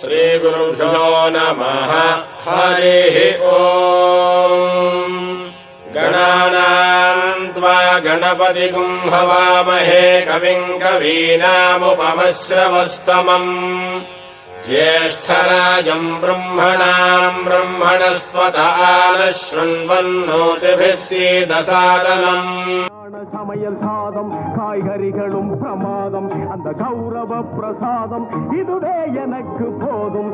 श्रीगुरुभ्यो नमः। हरिः ॐ। गणानाम् त्वा गणपतिगुम् हवामहे कविम् कवीनामुपमश्रवस्तमम्। ज्येष्ठराजम् ब्रह्मणाम् आनः शृण्वन्नोतिभिः सीदसादनम् சமையல் சாதம் காய்கறிகளும் பிரமாதம் அந்த கௌரவ பிரசாதம் இதுவே எனக்கு போதும்.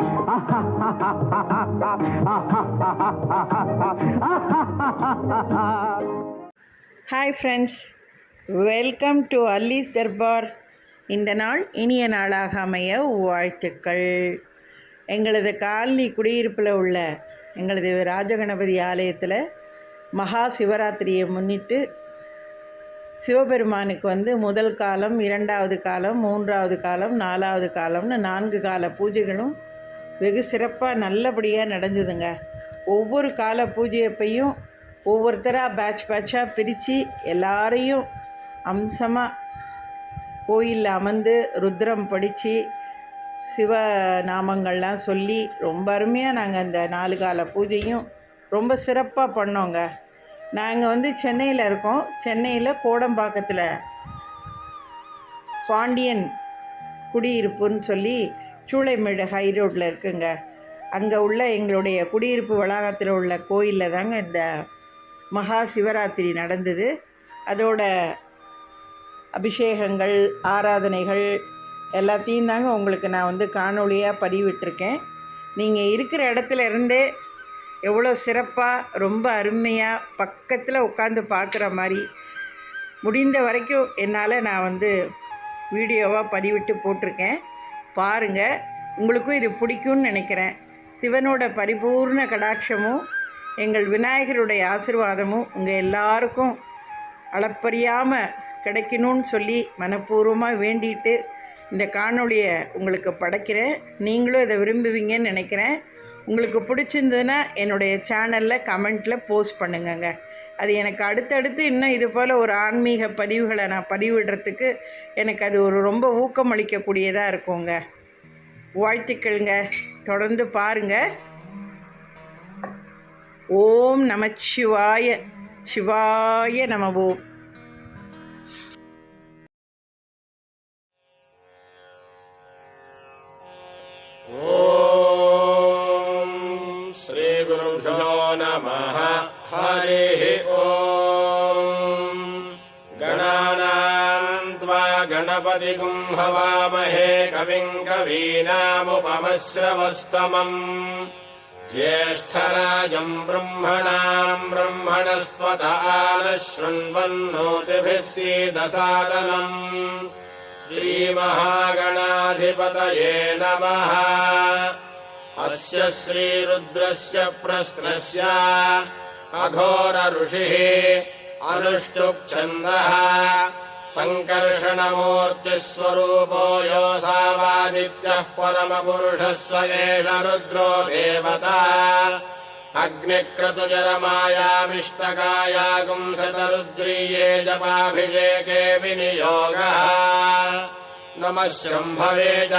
ஹாய் ஃப்ரெண்ட்ஸ் வெல்கம் டு அல்லீஸ் தர்பார் இந்த நாள் இனிய நாளாக அமைய வாழ்த்துக்கள். எங்களது காலனி குடியிருப்பில் உள்ள எங்களது ராஜகணபதி ஆலயத்தில் மகா சிவராத்திரியை முன்னிட்டு சிவபெருமானுக்கு வந்து முதல் காலம் இரண்டாவது காலம் மூன்றாவது காலம் நாலாவது காலம்னு நான்கு கால பூஜைகளும் வெகு சிறப்பாக நல்லபடியாக நடந்ததுங்க. ஒவ்வொரு கால பூஜையப்பையும் ஒவ்வொருத்தராக பேட்ச் பேட்சாக பிரித்து எல்லாரையும் அம்சமாக கோயிலில் அமர்ந்து ருத்ரம் படித்து சிவ நாமங்கள்லாம் சொல்லி ரொம்ப அருமையாக நாங்கள் அந்த நாலு கால பூஜையும் ரொம்ப சிறப்பாக பண்ணோங்க. நாங்கள் வந்து சென்னையில் இருக்கோம். சென்னையில் கோடம்பாக்கத்தில் பாண்டியன் குடியிருப்புன்னு சொல்லி சூளைமேடு ஹை ரோட்டில் இருக்குங்க. அங்கே உள்ள எங்களுடைய குடியிருப்பு வளாகத்தில் உள்ள கோயிலில் தாங்க இந்த மகா சிவராத்திரி நடந்தது. அதோட அபிஷேகங்கள் ஆராதனைகள் எல்லாத்தையும் தாங்க உங்களுக்கு நான் வந்து காணொளியாக பதிவிட்டிருக்கேன். நீங்கள் இருக்கிற இடத்துல இருந்தே எவ்வளோ சிறப்பாக ரொம்ப அருமையாக பக்கத்தில் உட்காந்து பார்க்குற மாதிரி. முடிந்த வரைக்கும் என்னால் நான் வந்து வீடியோவாக பதிவிட்டு போட்டிருக்கேன். பாருங்கள் உங்களுக்கும் இது பிடிக்கும்னு நினைக்கிறேன். சிவனோட பரிபூர்ண கடாட்சமும் எங்கள் விநாயகருடைய ஆசிர்வாதமும் உங்கள் எல்லாருக்கும் அளப்பறியாமல் கிடைக்கணும்னு சொல்லி மனப்பூர்வமாக வேண்டிட்டு இந்த காணொளியை உங்களுக்கு படைக்கிறேன். நீங்களும் இதை விரும்புவீங்கன்னு நினைக்கிறேன். உங்களுக்கு பிடிச்சிருந்ததுன்னா என்னுடைய சேனலில் கமெண்ட்டில் போஸ்ட் பண்ணுங்கங்க. அது எனக்கு அடுத்தடுத்து இன்னும் இது போல் ஒரு ஆன்மீக பதிவுகளை நான் பதிவிடுறதுக்கு எனக்கு அது ஒரு ரொம்ப ஊக்கம் அளிக்கக்கூடியதாக இருக்குங்க. வாழ்த்துக்கள்ங்க. தொடர்ந்து பாருங்க. ஓம் நமச்சிவாய சிவாய நம Oh नमः। हरिः ॐ गणानाम् त्वा गणपतिगुम् हवामहे कविम् कवीनामुपमश्रवस्तमम्। ज्येष्ठराजम् ब्रह्मणाम् शृण्वन्नोतिभिः सीदसादनम्। श्रीमहागणाधिपतये नमः अस्य श्रीरुद्रस्य प्रश्नस्य अघोर ऋषिः अनुष्टुप्छन्दः सङ्कर्षणमूर्तिस्वरूपो योऽसावादित्यः परमपुरुषः स एष रुद्रो देवता। अग्निक्रतुजरमायामिष्टकायागुंसतरुद्रीये जपाभिषेके विनियोगः। नमः शम्भवे च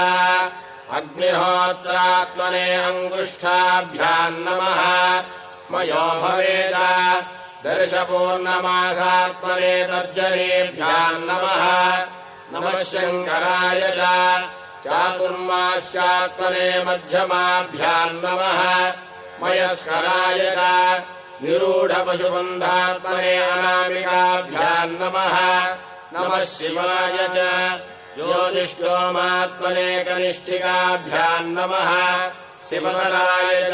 अग्निहोत्रात्मने अङ्गुष्ठाभ्याम् नमः। मयो भवेद। दर्शपूर्णमासात्मने तर्जनेभ्याम् नमः। नमः शङ्कराय चातुर्मास्यात्मने मध्यमाभ्याम् नमः। मयस्कराय निरूढपशुबन्धात्मने अनामिकाभ्याम् नमः। नमः शिवाय च ज्योतिष्ठोमात्मने कनिष्ठिकाभ्याम् नमः शिवकराय च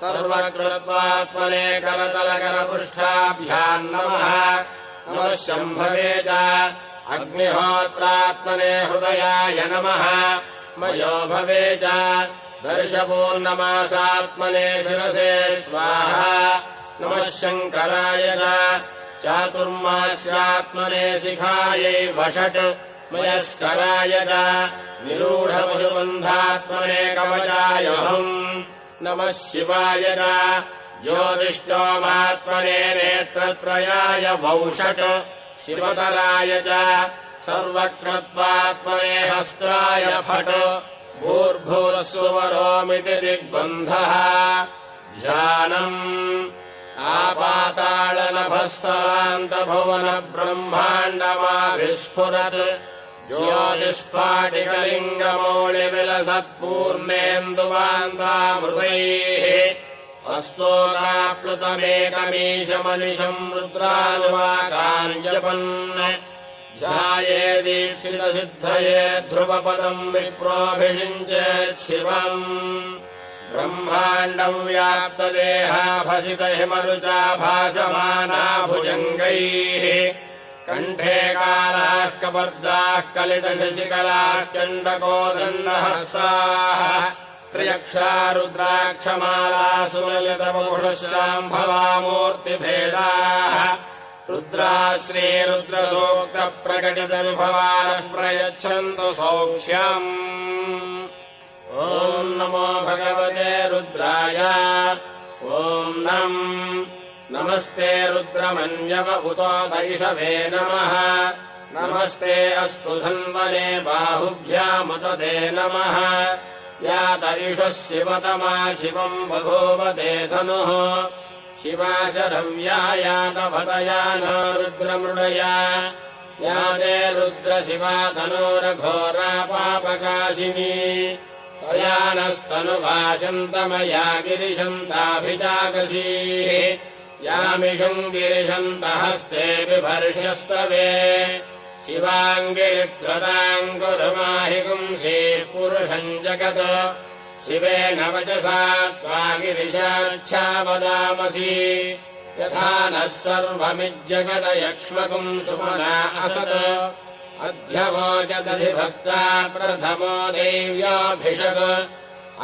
सर्वकृत्वात्मने करतलकरपुष्ठाभ्याम् नमः नमः शम्भवे च अग्निहोत्रात्मने हृदयाय नमः। मयो भवे च दर्शपूर्णमासात्मने शिरसे स्वाहा। नमः शङ्कराय चातुर्मास्यात्मने शिखायै वषट् मयस्कराय च निरूढपशुबन्धात्मने कवचायहम् नमः शिवाय च। ज्योतिष्ठोमात्मने नेत्रत्रयाय वौषट्। शिवतराय च। सर्वकृत्वात्मने हस्त्राय फट्। भूर्भुवस्वरोमिति दिग्बन्धः। ध्यानम्। आपाताळनभस्तरान्तभुवन ब्रह्माण्डमाविस्फुरत् ज्योतिष्पाटिकलिङ्गमौळिविलसत्पूर्णेन्दुवान्तामृतैः अस्तोकाप्लुतमेकमीशमनिशम् रुद्रानुवाकाञ्जपन् ध्याये दीक्षितसिद्धये ध्रुवपदम् विप्रोऽभिषिञ्चेत् शिवम् ब्रह्माण्डम् व्याप्तदेहाभसित भासमाना भुजङ्गैः कण्ठे कालाः कपर्दाः कलितशशिकलाश्चण्डकोदण्डहस्ताः त्र्यक्षा रुद्राक्षमाला सुललितमुषशाम्भवामूर्तिभेदाः रुद्रा श्रीरुद्रसूक्तप्रकटितविभवानः प्रयच्छन्तु सौख्यम्। ॐ नमो भगवते रुद्राय। ॐ नम् नमस्ते रुद्रमन्यव उतो दैषवे नमः। नमस्ते अस्तु धन्वने बाहुभ्यामुदते नमः। या दैषः शिवतमा शिवम् बभूवते धनुः। शिवा शरव्या यातभतया न रुद्रमृडया। या ते रुद्रशिवा तनोरघोरा पापकाशिनी। त्वया नस्तनुभाषन्तमया गिरिशन्ताभिजाकसीः यामिषम् शिवाङ्गिरित्रताम् कुरुमाहि पुंसीः पुरुषम् जगत्। शिवेन वचसा त्वा गिरिशाच्छावदामसि यथा नः सर्वमिज्जगदयक्ष्मकुम् सुमना असत्। अध्यवोचदधिभक्ता प्रथमो देव्याभिषक्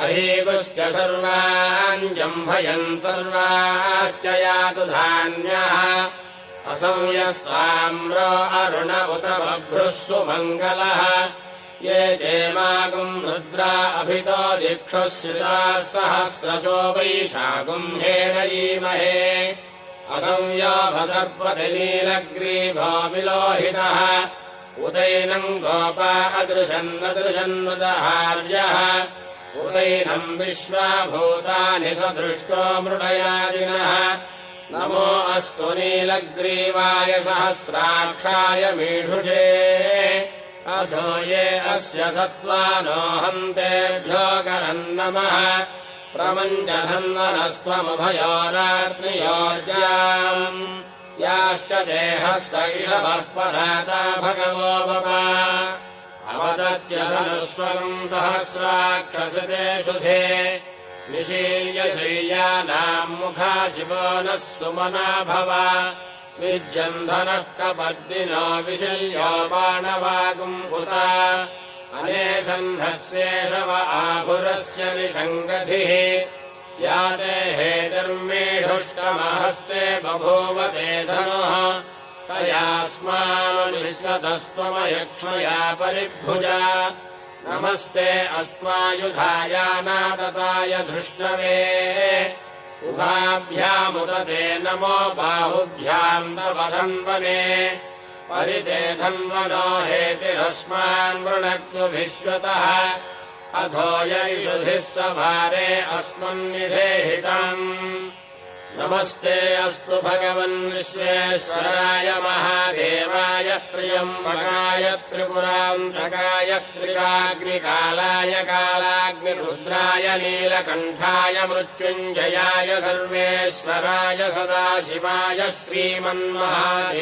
अहीगुश्च सर्वान् जम्भयन् सर्वाश्च यातु धान्यः। असंयस्ताम्र अरुण उत बभ्रुः सुमङ्गलः ये चेमागुम् रुद्रा अभितो दिक्षुः श्रिताः सहस्रशो वैशागुम् हेणयीमहे असंयोभसर्पतिनीलग्रीभो विलोहितः उदैनम् गोपा अदृशन्नदृशन्नदहार्यः उदैनम् विश्वाभूतानि सदृष्टो मृडयादिनः। नमो अस्तु नीलग्रीवाय सहस्राक्षाय मीढुषे। अधो ये अस्य सत्त्वानो हन्तेभ्यो करम् नमः। प्रमञ्चधन्वनस्त्वमभयोरात्मयोर्जाम् याश्च देहस्त इषवः पराता भगवो शुधे निशील्य शय्यानाम् मुखा शिवो नः सुमना भव। विज्यन्धनः कपद्दिनो विशल्यो बाणवागुम् उता अनेसन्धस्येषव आभुरस्य या ते हेतिर्मेढुष्टमहस्ते बभूवते धनुः तयास्मानुनिष्कतस्त्वमयक्ष्मया परिभुजा। नमस्ते अस्त्वायुधायानातताय धृष्णवे। उभाभ्यामुदते नमो बाहुभ्याम् नवधन्वने परिते धन्वनो हेतिरस्मान् वृणक्तुभिश्वतः अधो यैषुधिस्तभारे अस्मन्निधेहितम् नमस्ते अस्तु भगवन् विश्वेश्वराय महादेवाय त्र्यम्बकाय त्रिपुरान्तकाय त्रिराग्निकालाय कालाग्निरुद्राय नीलकण्ठाय मृत्युञ्जयाय सर्वेश्वराय सदाशिवाय श्रीमन्महादेवाय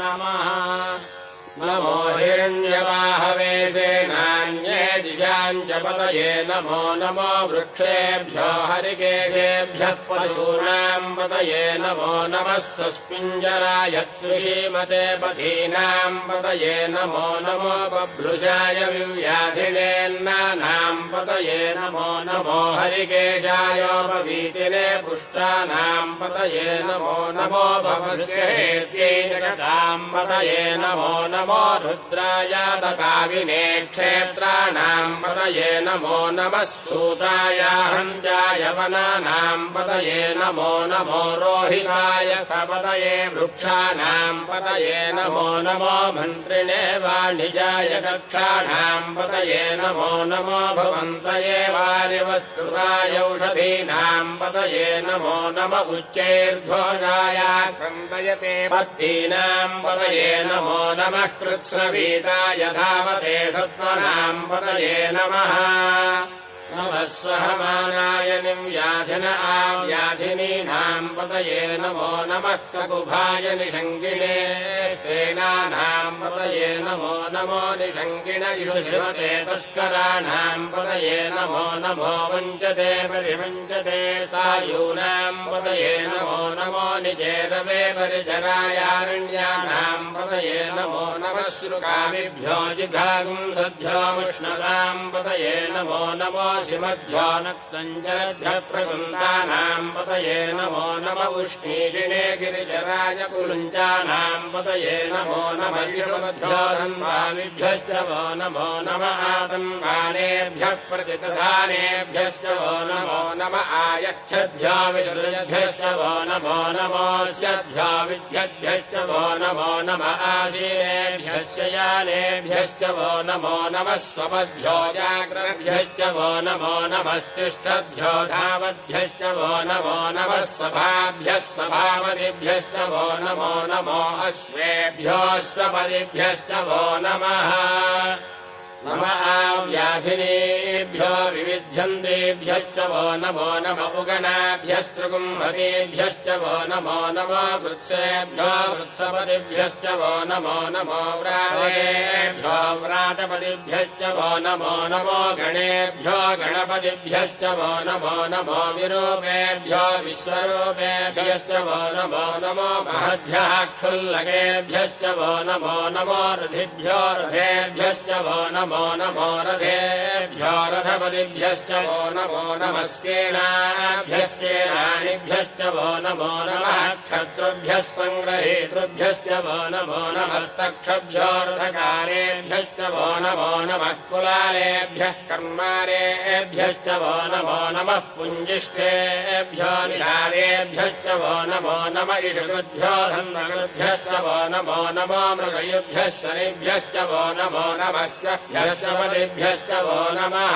नमः नमो हिरण्यवाहवे सेनान्ये दिशाम् च पतये नमो नमो वृक्षेभ्यो हरिकेशेभ्यः पशूनाम् पतये नमो नमः सस्पिञ्जराय त्रिषीमते पथीनाम् पतये नमो नमो बभ्रुषाय विव्याधिनेन्नानाम् पतये नमो नमो हरिकेशायोपवीतिने पुष्टानाम् पतये नमो नमो भवस्येत्यै जगताम् पतये नमो नमो रुद्राय तकाविने क्षेत्राणाम् पतये पतये नमो नमः सूताय हन्त्याय वनानाम् पतये नमो नमो रोहिताय पतये वृक्षाणाम् पतये नमो नमो मन्त्रिणे वाणिजाय कक्षाणाम् पतये नमो नमो भवन्तये वार्यवस्तुताय औषधीनाम् पतये नमो नम उच्चैर्घोषाय क्रन्दयते पत्तीनाम् पतये नमो नमः कृत्स्नवीताय धावते सत्त्वनाम् पतये नमः। नमः सहमानाय निव्याधिन आव्याधिनीनाम् पतये नमो नमः ककुभाय निषङ्गिणे। सेनानाम् पतये नमो नमो निषङ्गिण युषिवते तस्कराणाम् पतये नमो नमो वञ्चते परिवञ्चते सायूनाम् पतये नमो नमो निजेरवे परिचरायारण्यानाम् पतये नमो नमः श्रुकामिभ्यो जिघागुंसभ्योमुष्णताम् पतये नमो नमो शिमभ्यो नक्तञ्जलभ्यः प्रकुन्दानाम् पतये नमो नम उष्णीषिणे गिरिजराय कुलुञ्चानाम् पतये नमो नम धन्वामिभ्यश्च वो नमो नम आतन्वानेभ्यः प्रतितधानेभ्यश्च वो नमो नम आयच्छद्भ्यो विसृजभ्यश्च वो नमो नमोऽस्यभ्यो विद्यद्भ्यश्च वो नमो नम यानेभ्यश्च वो नमो नमः स्वपद्भ्यो जाग्रभ्यश्च वो नमो नमस्तिष्ठद्भ्यो धावद्भ्यश्च वो नमो नमः सभाभ्यः सभापतिभ्यश्च वो नमो नमो अश्वेभ्योऽश्वपदिभ्यश्च वो नमः। नम आव्याधिनेभ्यो विविध्यन्तेभ्यश्च वो नमो नम उगणाभ्यस्तृकुम्भतेभ्यश्च वो नमो नमो कृत्सेभ्यो वृत्सपतिभ्यश्च वो नमो नमो व्रातेभ्यो व्रातपतिभ्यश्च वो नमो नमो गणेभ्यो गणपतिभ्यश्च वो नमो नमो विरूपेभ्यो विश्वरूपेभ्यश्च वो नमो नमो महद्भ्यः क्षुल्लकेभ्यश्च वो नमो नमो रथिभ्यो रथेभ्यश्च वो नमो नमो रथेभ्यो रथपतिभ्यश्च वो नमो नमः सेनाभ्यश्चेनानिभ्यश्च वो नमो नमः क्षत्रुभ्यः सङ्ग्रहेतृभ्यश्च वो नमो नमस्तक्षभ्यो रथकारेभ्यश्च वो नमो नमः कुलालेभ्यः कर्मारेभ्यश्च वो नमो नमः पुञ्जिष्ठेभ्यो निधारेभ्यश्च वो नमो नम इषकृभ्यो धन्वकृभ्यश्च वो नमो नमो मृगयुभ्यः शनिभ्यश्च वो नमो नमस्यभ्यश्च वो नमः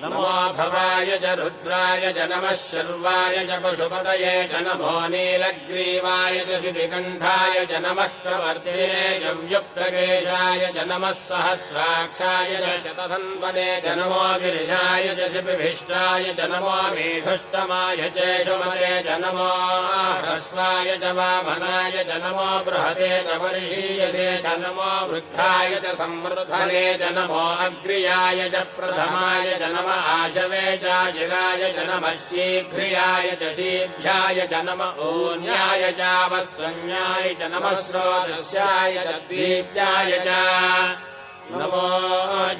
नमो भवाय च रुद्राय च नमः शर्वाय च पशुपतये च नमो नीलग्रीवाय च शितिकण्ठाय च नमः प्रवर्तिने व्युक्तकेशाय च नमः सहस्राक्षाय च शतधन्वने च नमो गिरिशाय च शिपिभिष्टाय च नमो मेधुष्टमाय चेषुमते च नमो ह्रस्वाय च वामनाय च नमो बृहते च वर्षीयते च नमो वृद्धाय च संवृद्धने च नमो अग्र्याय च प्रथमाय च नम आशवे चाजिराय च नमः शीघ्रियाय च शीभ्याय च नम नमः स्रोतस्याय च दीप्याय च नमो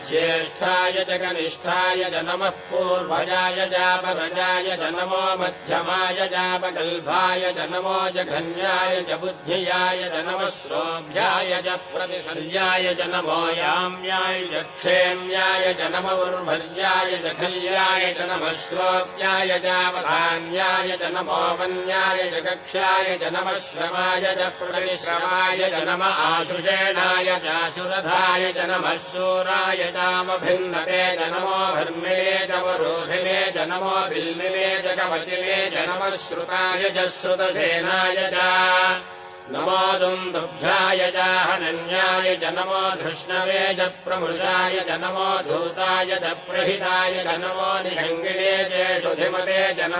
ज्येष्ठाय च कनिष्ठाय च नमः पूर्वजाय चापरजाय च नमो मध्यमाय चापगल्भाय च नमो जघन्याय च बुद्धियाय च नमः श्रोभ्याय च प्रतिशर्याय च नमो याम्याय च क्षेम्याय च नम उर्भर्याय च खल्याय च नमः श्रोत्याय चावधान्याय च नमो वन्याय च कक्ष्याय च नमः श्रमाय च प्रतिश्रमाय च नम आशुषेणाय चाशुरधाय च नमः शूराय चामभिन्नते च नमो भर्मिणे च वरोधिने च नमो बिल्मिने च कवचिने च नमः श्रुताय च श्रुतसेनाय च नमो दुन्दुभ्याय च हनन्याय च नमो धृष्णवे च प्रमृजाय च नमो धूताय च प्रहिताय च नमो निषङ्गिणे चेषुधिमते च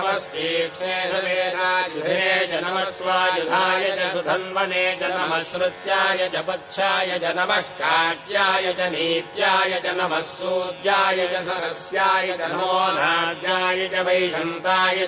सवेदायुधे च नमः स्वायुधाय च सुधन्वने च नमः श्रुत्याय च पच्छाय च नमः काट्याय च नीत्याय च नमः सूद्याय च सरस्याय च नमो नाद्याय च वैशन्ताय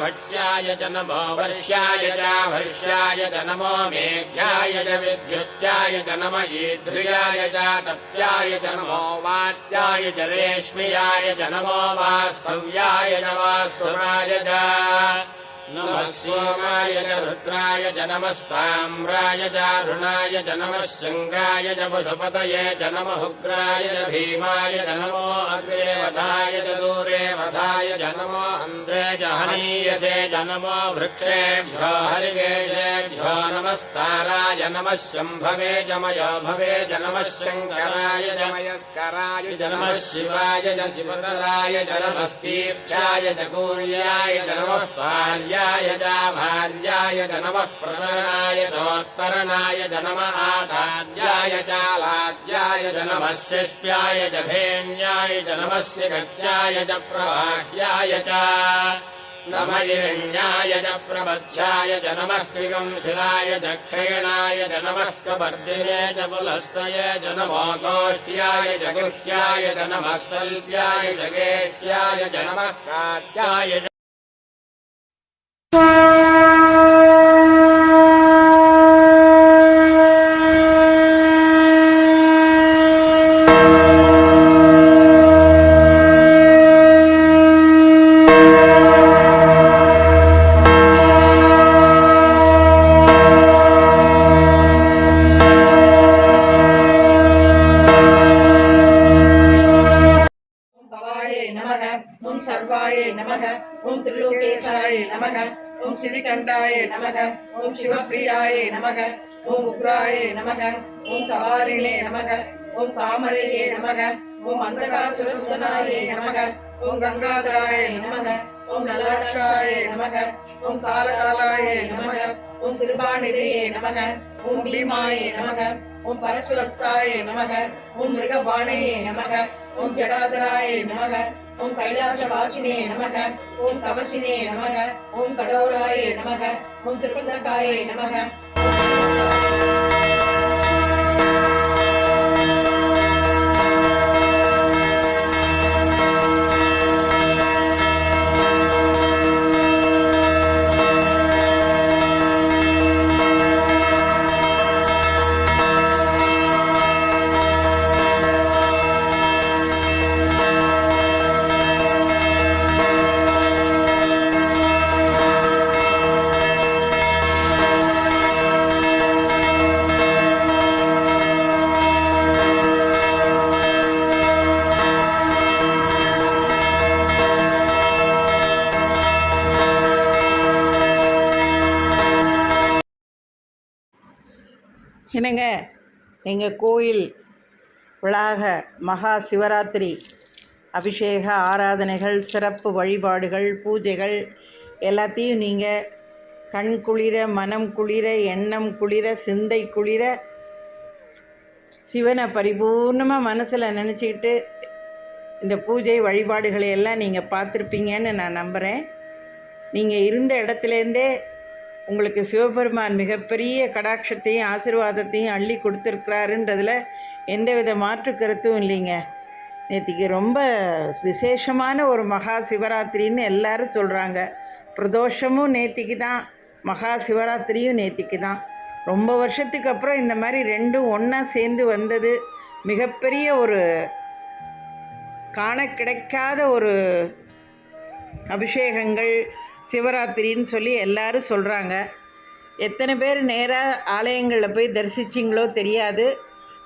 भट्याय च नमो वर्ष्याय च वर्ष्याय च नमो मेघ्याय च विद्युत्याय च नम ईध्र्याय च तप्याय च नमो वात्याय च नमो वास्तव्याय च वास्तुराय च नमः सोमाय च रुद्राय च नमः साम्राय चारुणाय च नमः शङ्गाय च पशुपतये च नमः उग्राय च भीमाय च नमो अग्रे वधाय च दूरे वधाय च नमो अन्ध्रे च हनीयसे च नमो वृक्षेभ्यो हरिकेशेभ्यो नमस्ताराय नमः शम्भवे च मयो भवे च नमः शङ्कराय च मयस्कराय च नमः शिवाय च शिवतराय च नमस्तीर्थाय च कूल्याय च नमः भार्याय च भार्याय च नमः प्रतरणाय चोत्तरणाय च नम आचार्याय चालाज्याय च नमः शिष्याय च भेण्याय च नमस्य गत्याय च प्रवाह्याय च नम हिरण्याय च प्रबध्याय च नमः कृगंशिलाय च क्षयणाय च नमः पुलस्तये च नमो गोष्ठ्याय च गृह्याय च नमः स्तल्प्याय च சர்வாயே நமக ஓம் திரிலோகேசாயே நமக ஓம் சிதிகண்டாய நமக ஓம் சிவப்பிரியாயே நமக ஓம் உக்ராயே நமக ஓம் தவாரிலே நமக ஓம் தாமரையே நமக ஓம் அந்தகாசுரசுதனாயே நமக ஓம் கங்காதராய நமக ஓம் நலாட்சாயே நமக ஓம் காலகாலாயே நமக ஓம் திருபாநிதியே நமக ஓம் பீமாயே நமக ஓம் பரசுவஸ்தாயே நமக ஓம் மிருகபாணையே நமக ஓம் ஜடாதராய நமக ஓம் கைலாச வாசினே நமக ஓம் கவசினே நமக ஓம் கடோராய நமக ஓம் திருப்பந்தகாய நமக என்னங்க? எங்கள் கோயில் விளாக மகா சிவராத்திரி. அபிஷேக ஆராதனைகள் சிறப்பு வழிபாடுகள் பூஜைகள் எல்லாத்தையும் நீங்கள் கண் குளிர மனம் குளிர எண்ணம் குளிர சிந்தை குளிர சிவனை பரிபூர்ணமாக மனசில் நினச்சிக்கிட்டு இந்த பூஜை வழிபாடுகளை எல்லாம் நீங்கள் பார்த்துருப்பீங்கன்னு நான் நம்புகிறேன் நீங்கள் இருந்த இடத்துலேருந்தே உங்களுக்கு சிவபெருமான் மிகப்பெரிய கடாட்சத்தையும் ஆசிர்வாதத்தையும் அள்ளி கொடுத்துருக்கிறாருன்றதில் எந்தவித மாற்று கருத்தும் இல்லைங்க. நேற்றுக்கு ரொம்ப விசேஷமான ஒரு மகா சிவராத்திரின்னு எல்லாரும் சொல்கிறாங்க பிரதோஷமும் நேத்திக்கு தான் மகா சிவராத்திரியும் நேத்திக்கு தான். ரொம்ப வருஷத்துக்கு அப்புறம் இந்த மாதிரி ரெண்டும் ஒன்றா சேர்ந்து வந்தது மிகப்பெரிய ஒரு காண கிடைக்காத ஒரு அபிஷேகங்கள் சிவராத்திரின்னு சொல்லி எல்லாரும் சொல்கிறாங்க எத்தனை பேர் நேராக ஆலயங்களில் போய் தரிசிச்சிங்களோ தெரியாது.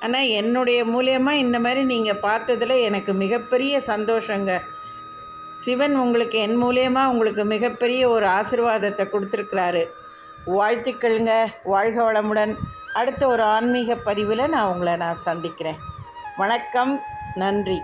ஆனால் என்னுடைய மூலியமாக இந்த மாதிரி நீங்கள் பார்த்ததில் எனக்கு மிகப்பெரிய சந்தோஷங்க. சிவன் உங்களுக்கு என் மூலியமாக உங்களுக்கு மிகப்பெரிய ஒரு ஆசிர்வாதத்தை கொடுத்துருக்குறாரு. வாழ்த்துக்கள்ங்க வாழ்க வளமுடன். அடுத்த ஒரு ஆன்மீக பதிவில் நான் உங்களை நான் சந்திக்கிறேன். வணக்கம் நன்றி.